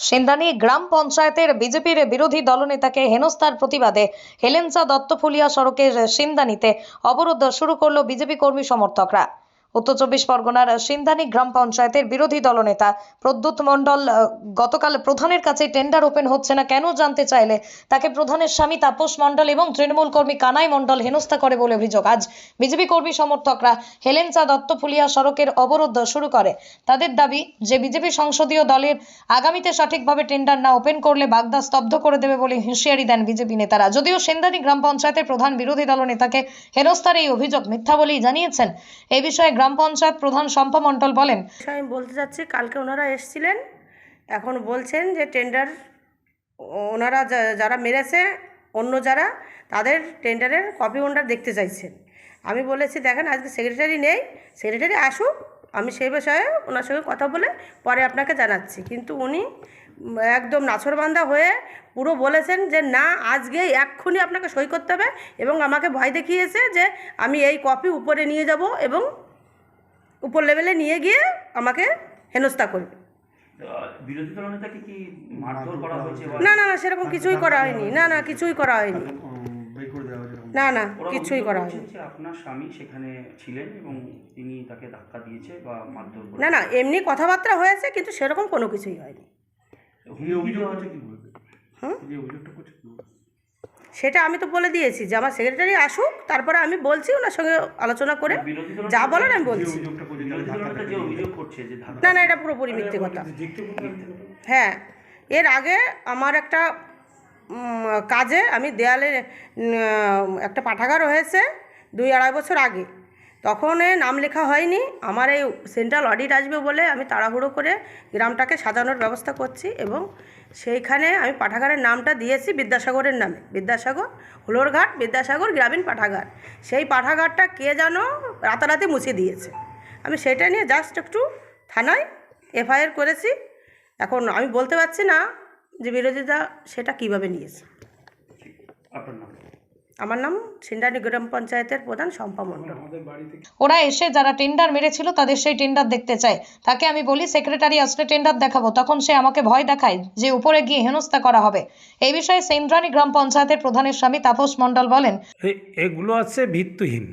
সেন্দানি গ্রাম পঞ্চায়েতের বিজেপির বিরোধী দলনেতাকে হেনস্থার প্রতিবাদে হেলেনসা দত্তফুলিয়া সড়কের সিন্দানিতে অবরোধ শুরু করল বিজেপি কর্মী সমর্থকরা। উত্তর চব্বিশ পরগনার সিন্দানি গ্রাম পঞ্চায়েতের বিরোধী দলনেতা প্রদ্যুৎ মণ্ডল গতকাল প্রধানের কাছে টেন্ডার ওপেন হচ্ছে না, কেন জানতে চাইলে? তাকে প্রধানের স্বামী তাপস মণ্ডল এবং তৃণমূল কর্মী কানাই মণ্ডল হেনস্থা করে বলে অভিযোগ। আজ বিজেপি কর্মী সমর্থকরা হেলেঞ্চা দত্তফুলিয়া সড়কের অবরোধ শুরু করে। তাদের দাবি যে বিজেপি সংসদীয় দলের আগামীতে সঠিকভাবে টেন্ডার না ওপেন করলে বাগদা স্তব্ধ করে দেবে বলে হুঁশিয়ারি দেন বিজেপি নেতারা। যদিও সেন্দানি গ্রাম পঞ্চায়েতের প্রধান বিরোধী দলনেতাকে হেনস্থার এই অভিযোগ মিথ্যা বলেই জানিয়েছেন এই বিষয়ে গ্রাম পঞ্চায়েত প্রধান শম্পা মণ্ডল বলেন, আমি বলতে চাচ্ছি, কালকে ওনারা এসেছিলেন, এখন বলছেন যে টেন্ডার ওনারা যারা মেরেছে, অন্য যারা, তাদের টেন্ডারের কপি ওনারা দেখতে চাইছেন। আমি বলেছি, দেখেন, আজকে সেক্রেটারি নেই সেক্রেটারি আসুক, আমি সেই বিষয়ে ওনার সঙ্গে কথা বলে পরে আপনাকে জানাচ্ছি। কিন্তু উনি একদম নাছরবান্ধা হয়ে পুরো বলেছেন যে, না আজকে এক্ষুনি আপনাকে সই করতে হবে এবং আমাকে ভয় দেখিয়েছে যে, আমি এই কপি উপরে নিয়ে যাব এবং উপর লেভেলে নিয়ে গিয়ে আমাকে হেনস্থা করবে আহ, বিরোধী দলনেতাকে কি মারধর করা হয়েছে বা- না না না সেরকম কিছুই করা হয়নি না না কিছুই করা হয়নি না না কিছুই করা হয়নি আপনার স্বামী সেখানে ছিলেন এবং তিনি তাকে ধাক্কা দিয়েছে বা মারধর না না এমনি কথাবার্তা হয়েছে কিন্তু সেরকম কোনো কিছুই হয়নি? সেটা আমি তো বলে দিয়েছি যে আমার সেক্রেটারি আসুক তারপরে আমি বলছি ওনার সঙ্গে আলোচনা করে যা বলার আমি বলছি না না এটা পুরোপুরি মিথ্যে কথা। হ্যাঁ এর আগে আমার একটা কাজে আমি দেয়ালে একটা পাঠাগার হয়েছে দুই আড়াই বছর আগে। তখন এ নাম লেখা হয়নি। আমার এই সেন্ট্রাল অডিট আসবে বলে আমি তাড়াহুড়ো করে গ্রামটাকে সাজানোর ব্যবস্থা করছি এবং সেইখানে আমি পাঠাগারের নামটা দিয়েছি বিদ্যাসাগরের নামে। বিদ্যাসাগর হুলোরঘাট বিদ্যাসাগর গ্রামীণ পাঠাগার। সেই পাঠাগারটা কে যেন রাতারাতি মুছে দিয়েছে। আমি সেটা নিয়ে জাস্ট একটু থানায় এফআইআর করেছি। এখন আমি বলতে পারছি না যে বিরোধীরা সেটা কীভাবে নিয়েছে। আমার নাম সিন্ডানি গ্রাম পঞ্চায়েতের প্রধান শম্পা মণ্ডল। ওরা এসে যারা টেন্ডার মেরেছিল তাদের সেই টেন্ডার দেখতে চায়। তাকে আমি বলি সেক্রেটারি আসলে টেন্ডার দেখাবো। তখন সে আমাকে ভয় দেখায় যে উপরে গিয়ে হেনস্থা করা হবে। এই বিষয়ে সেন্দ্রানী গ্রাম পঞ্চায়েতের প্রধানের স্বামী তাপস মণ্ডল বলেন এগুলো আছে ভিত্তিহীন।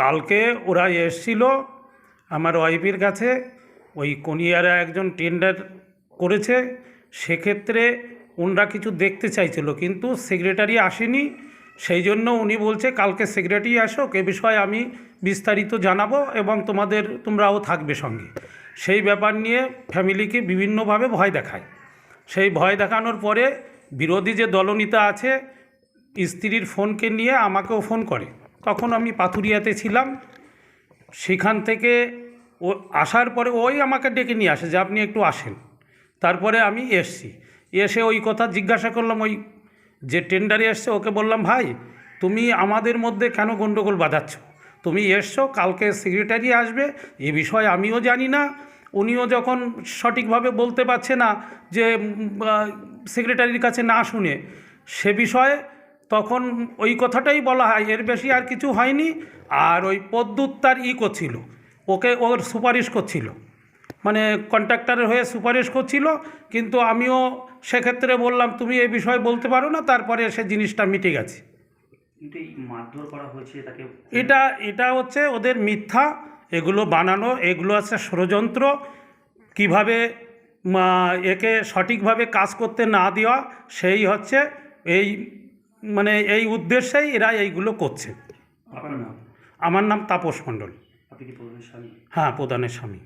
কালকে ওরা এসছিল আমার ওয়াইফের কাছে ওই কোনিয়ারা একজন টেন্ডার করেছে, সেক্ষেত্রে ওনারা কিছু দেখতে চাইছিল, কিন্তু সেক্রেটারি আসেনি। সেই জন্য উনি বলছে, কালকে সেক্রেটারি আসুক, এ বিষয়ে আমি বিস্তারিত জানাব এবং তোমাদের, তোমরাও থাকবে সঙ্গে। সেই ব্যাপার নিয়ে ফ্যামিলিকে বিভিন্নভাবে ভয় দেখায়। সেই ভয় দেখানোর পরে বিরোধী যে দলনেতা আছে, স্ত্রীর ফোনকে নিয়ে আমাকেও ফোন করে। তখন আমি পাথুরিয়াতে ছিলাম সেখান থেকে ও আসার পরে ওই আমাকে ডেকে নিয়ে আসে যে আপনি একটু আসেন। তারপরে আমি এসছি। এসে ওই কথা জিজ্ঞাসা করলাম, ওই যে টেন্ডারে এসছে, ওকে বললাম, ভাই, তুমি আমাদের মধ্যে কেন গণ্ডগোল বাঁধাচ্ছ? তুমি এসছো, কালকে সেক্রেটারি আসবে, এ বিষয়ে আমিও জানি না। উনিও যখন সঠিকভাবে বলতে পারছে না যে সেক্রেটারির কাছে না শুনে, সে বিষয়ে তখন ওই কথাটাই বলা হয় এর বেশি আর কিছু হয়নি। আর ওই পদ্মুত তার ই করছিল ওকে ওর সুপারিশ করছিল। মানে কন্ট্রাক্টরের হয়ে সুপারিশ করছিল কিন্তু আমিও সেক্ষেত্রে বললাম তুমি এই বিষয়ে বলতে পারো না তারপরে সে জিনিসটা মিটে গেছে। এটা এটা হচ্ছে ওদের মিথ্যা এগুলো বানানো এগুলো আছে ষড়যন্ত্র। কীভাবে একে সঠিকভাবে কাজ করতে না দেওয়া সেই হচ্ছে এই মানে এই উদ্দেশ্যেই এরা এইগুলো করছে। আমার নাম তাপস মণ্ডল। আপনি কি প্রধানের স্বামী? হ্যাঁ প্রধানের স্বামী।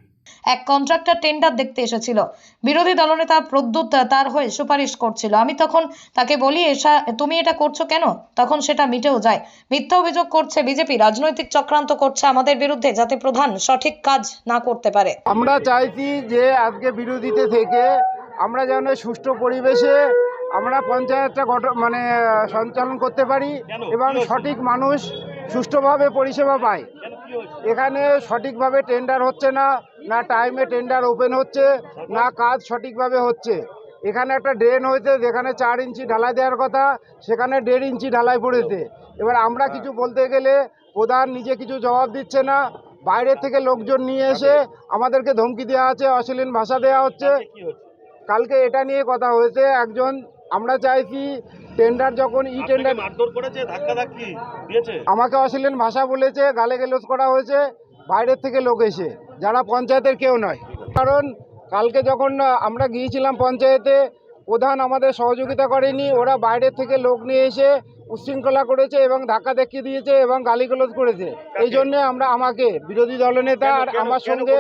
এক কন্ট্রাক্টর টেন্ডার দেখতে এসেছিল। বিরোধী দলনেতা প্রদ্যুৎ তার হয়ে সুপারিশ করছিল। আমি তখন তাকে বলি এসা তুমি এটা করছ কেন? তখন সেটা মিটেও যায়। মিথ্যা অভিযোগ করছে বিজেপি। রাজনৈতিক চক্রান্ত করছে আমাদের বিরুদ্ধে যাতে প্রধান সঠিক কাজ না করতে পারে। আমরা চাইছি যে আজকে বিরোধীতে থেকে আমরা যেন সুষ্ঠু পরিবেশে আমরা পঞ্চায়েতটা গঠন মানে সঞ্চালন করতে পারি এবং সঠিক মানুষ সুষ্ঠুভাবে পরিষেবা পায়। এখানে সঠিকভাবে টেন্ডার হচ্ছে না না টাইমে টেন্ডার ওপেন হচ্ছে না কাজ সঠিকভাবে হচ্ছে। এখানে একটা ড্রেন হয়েছে যেখানে চার ইঞ্চি ঢালাই দেওয়ার কথা সেখানে দেড় ইঞ্চি ঢালাই পড়েছে। এবার আমরা কিছু বলতে গেলে প্রধান নিজে কিছু জবাব দিচ্ছে না বাইরে থেকে লোকজন নিয়ে এসে আমাদেরকে ধমকি দেওয়া আছে অশ্লীল ভাষা দেওয়া হচ্ছে। কালকে এটা নিয়ে কথা হয়েছে একজন আমরা চাইছি টেন্ডার যখন ই টেন্ডার মারধর করেছে ধাক্কা ধাক্কি দিয়েছে? আমাকে অশ্লীল ভাষা বলেছে গালে গেলোজ করা হয়েছে বাইরের থেকে লোক এসে যারা পঞ্চায়েতের কেউ নয়। কারণ কালকে যখন আমরা গিয়েছিলাম পঞ্চায়েতে প্রধান আমাদের সহযোগিতা করেনি ওরা বাইরের থেকে লোক নিয়ে এসে উচ্ছৃঙ্খলা করেছে এবং ধাক্কা দেখিয়ে দিয়েছে এবং গালিগালাজ করেছে। এই জন্যে আমরা আমাকে বিরোধী দলনেতা আর আমার সঙ্গে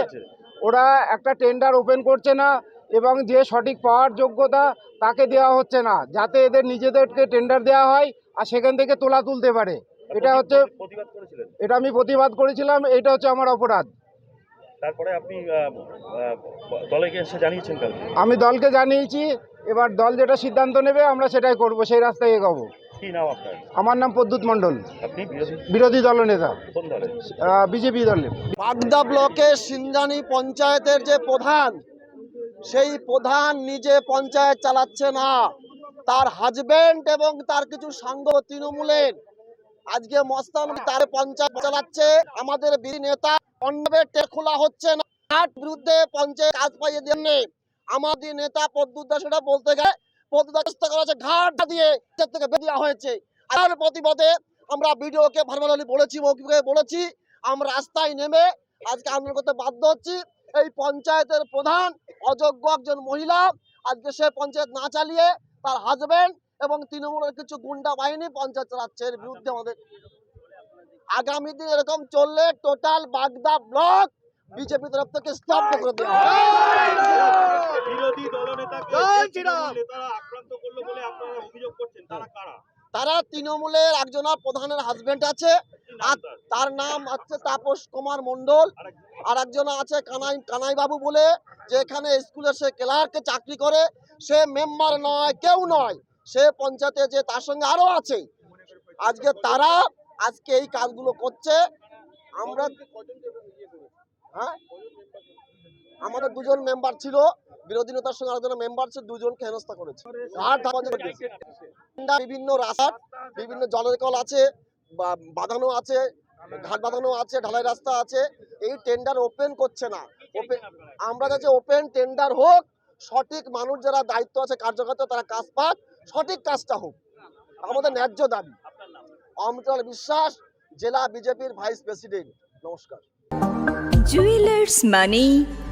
ওরা একটা টেন্ডার ওপেন করছে না। এবং যে সঠিক পাওয়ার যোগ্যতা তাকে দেওয়া হচ্ছে না যাতে এদের নিজেদেরকে টেন্ডার দেওয়া হয় আর সেখান থেকে তোলা তুলতে পারে। এটা হচ্ছে এটা আমি প্রতিবাদ করেছিলাম এটা হচ্ছে আমার অপরাধ। তারপরে আপনি আহ, আহ, দলে গিয়ে এসে জানিয়েছেন কালকে? আমি দলকে জানিয়েছি এবার দল যেটা সিদ্ধান্ত নেবে আমরা সেটাই করব সেই রাস্তায় এগোবো। কি আমার নাম প্রদ্যুৎ মণ্ডল। বিরোধী? বিরোধী দলনেতা বিজেপি দলের। বাগদা ব্লকের সিংজানি পঞ্চায়েতের যে প্রধান সেই প্রধান নিজে পঞ্চায়েত চালাচ্ছে না। তার হাজবেন্ড এবং তার কিছু সাঙ্গ তৃণমূলের। আজকে মস্তান তার পঞ্চায়েত চালাচ্ছে। আমাদের বীর নেতা টের খোলা হচ্ছে না। তার বিরুদ্ধে পঞ্চায়েত কাজ পাইয়ে দেননি আমাদের নেতা পদ্মুদা সেটা বলতে গেলে পদ্মুদা করা ঘাট দিয়ে থেকে বেরিয়ে হয়েছে। আর প্রতিবাদে আমরা ভিডিওকে ভার্মালি বলেছি, মৌখিকভাবে বলেছি। আমরা রাস্তায় নেমে আজকে আন্দোলন করতে বাধ্য হচ্ছি। এই পঞ্চায়েতের প্রধান অযোগ্য একজন মহিলা। আজকে সে পঞ্চায়েত না চালিয়ে তার হাজবেন্ড এবং তৃণমূলের কিছু গুন্ডা বাহিনী পঞ্চায়েত চালাচ্ছে এর বিরুদ্ধে আমাদের আগামী দিন এরকম চললে টোটাল বাগদা ব্লক বিজেপি তরফ থেকে স্তব্ধ করে দেওয়া বিরোধী দলনেতাকে আক্রান্ত করল বলে আপনারা অভিযোগ করছেন। তারা কারা? তারা তৃণমূলের একজন প্রধানের হাজবেন্ড আছে, আর তার নাম হচ্ছে তাপস কুমার মণ্ডল, আর একজন আছে কানাই কানাই বাবু বলে, যে এখানে স্কুলে সে ক্লার্কে চাকরি করে, সে মেম্বার নয়, কেউ নয়, সে পঞ্চায়েতে যে তার সঙ্গে আরও আছে। আজকে তারা আজকে এই কাজগুলো করছে। আমরা হ্যাঁ? আমাদের দুজন মেম্বার ছিল। বিরোধী নেতার সঙ্গে আলোচনা মেম্বার ছিল দুজনকে হেনস্থা করেছে। আর বিভিন্ন রাস্তা, বিভিন্ন জলের কল আছে বাঁধানো আছে, ঘাট বাঁধানো আছে, ঢালাই রাস্তা আছে, এই টেন্ডার ওপেন করছে না। ওপেন আমরা চাচ্ছি ওপেন টেন্ডার হোক, সঠিক মানুষ যারা দায়িত্ব আছে, কার্যকর্তা, তারা কাজ পাক, সঠিক কাজটা হোক। আমাদের ন্যায্য দাবি। অমৃতলাল বিশ্বাস, জেলা বিজেপির ভাইস প্রেসিডেন্ট নমস্কার। জুয়েলার্স মানে